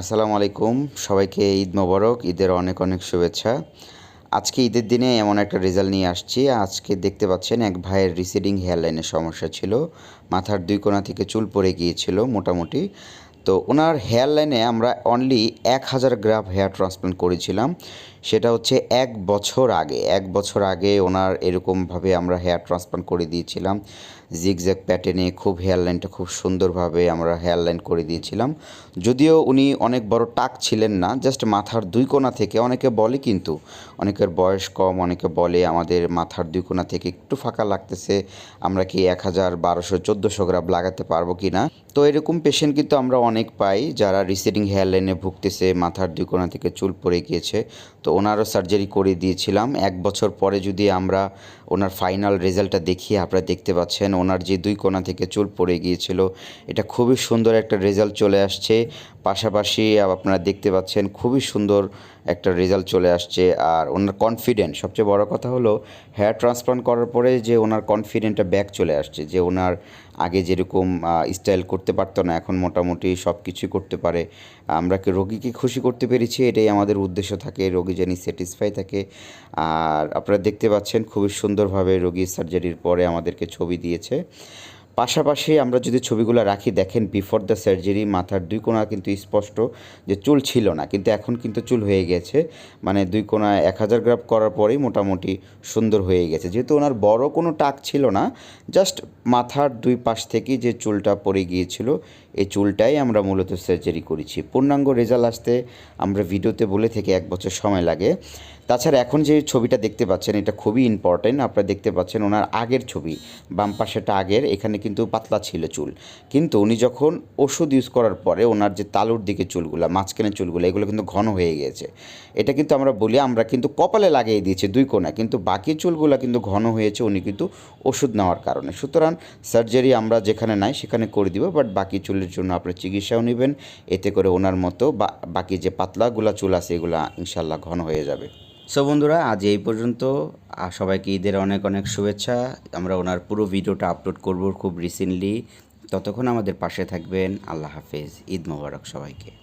আসসালামু আলাইকুম। সবাইকে ঈদ মোবারক, ঈদের অনেক অনেক শুভেচ্ছা। আজকে ঈদের দিনে এমন একটা রেজাল্ট নিয়ে আসছি। আজকে দেখতে পাচ্ছেন এক ভাইয়ের রিসিডিং হেয়ারলাইনের সমস্যা ছিল। মাথার দুই কোণা থেকে চুল পড়ে গিয়েছিল মোটামুটি। তো ওনার হেয়ার লাইনে আমরা অনলি এক হাজার গ্রাফ হেয়ার ট্রান্সপ্লান্ট করেছিলাম। সেটা হচ্ছে এক বছর আগে, এক বছর আগে ওনার এরকমভাবে আমরা হেয়ার ট্রান্সপ্লান্ট করে দিয়েছিলাম। জিগজ্যাগ প্যাটার্নে খুব হেয়ার লাইনটা খুব সুন্দরভাবে আমরা হেয়ার লাইন করে দিয়েছিলাম। যদিও উনি অনেক বড় টাক ছিলেন না, জাস্ট মাথার দুই কোণা থেকে, অনেকে বলে কিন্তু, অনেকের বয়স কম, অনেকে বলে আমাদের মাথার দুই কোণা থেকে একটু ফাঁকা লাগতেছে, আমরা কি এক হাজার বারোশো, চোদ্দোশো গ্রাম লাগাতে পারব কি না তো এরকম পেশেন্ট কিন্তু আমরা অনেক পাই যারা রিসেডিং হেয়ার লাইনে ভুগতেছে, মাথার দুই কোণা থেকে চুল পড়ে গিয়েছে। তো ওনারও সার্জারি করে দিয়েছিলাম। এক বছর পরে যদি আমরা ওনার ফাইনাল রেজাল্টটা দেখি, আপনারা দেখতে পাচ্ছেন ওনার যে দুই কোণা থেকে চুল পড়ে গিয়েছিল, এটা খুবই সুন্দর একটা রেজাল্ট চলে আসছে। পাশাপাশি আপনারা দেখতে পাচ্ছেন খুবই সুন্দর একটা রেজাল্ট চলে আসছে। আর ওনার কনফিডেন্ট সবচেয়ে বড় কথা হলো হেয়ার ট্রান্সপ্লান্ট করার পরে যে ওনার কনফিডেন্টটা ব্যাক চলে আসছে, যে ওনার আগে যেরকম স্টাইল করতে পারতো না, এখন মোটামুটি সব কিছুই করতে পারে। আমরা কি রোগীকে খুশি করতে পেরেছি? এটাই আমাদের উদ্দেশ্য থাকে, রোগী যেন স্যাটিসফাই থাকে। আর আপনারা দেখতে পাচ্ছেন খুবই সুন্দরভাবে রোগী সার্জারির পরে আমাদেরকে ছবি দিয়েছে। পাশাপাশি আমরা যদি ছবিগুলো রাখি, দেখেন বিফোর দ্য সার্জারি মাথার দুই কোণা কিন্তু স্পষ্ট যে চুল ছিল না, কিন্তু এখন কিন্তু চুল হয়ে গেছে। মানে দুই কোণা এক হাজার গ্রাফ করার পরেই মোটামুটি সুন্দর হয়ে গেছে। যেহেতু ওনার বড় কোনো টাক ছিল না জাস্ট মাথার দুই পাশ থেকেই যে চুলটা পড়ে গিয়েছিল, এই চুলটাই আমরা মূলত সার্জারি করেছি। পূর্ণাঙ্গ রেজাল্ট আসতে আমরা ভিডিওতে বলে থেকে এক বছর সময় লাগে। তাছাড়া এখন যে ছবিটা দেখতে পাচ্ছেন, এটা খুবই ইম্পর্টেন্ট আপনারা দেখতে পাচ্ছেন ওনার আগের ছবি, বাম পাশেটা আগের, এখানে কিন্তু পাতলা ছিল চুল। কিন্তু উনি যখন ওষুধ ইউজ করার পরে ওনার যে তালুর দিকে চুলগুলো মাঝখানের চুলগুলো, এগুলো কিন্তু ঘন হয়ে গিয়েছে। এটা কিন্তু আমরা বলি, আমরা কিন্তু কপালে লাগিয়ে দিয়েছি দুই কোণা, কিন্তু বাকি চুলগুলো কিন্তু ঘন হয়েছে উনি কিন্তু ওষুধ নেওয়ার কারণে। সুতরাং সার্জারি আমরা যেখানে নাই সেখানে করে দিব বাট বাকি চুলের জন্য আপনার চিকিৎসাও নেবেন, এতে করে ওনার মতো বাকি যে পাতলাগুলা চুল আছে, এগুলো ইনশাল্লাহ ঘন হয়ে যাবে। সো বন্ধুরা, আজ এই পর্যন্ত। সবাইকে ঈদের অনেক অনেক শুভেচ্ছা। আমরা ওনার পুরো ভিডিওটা আপলোড করব খুব রিসেন্টলি ততক্ষণ আমাদের পাশে থাকবেন। আল্লাহ হাফেজ। ঈদ মোবারক সবাইকে।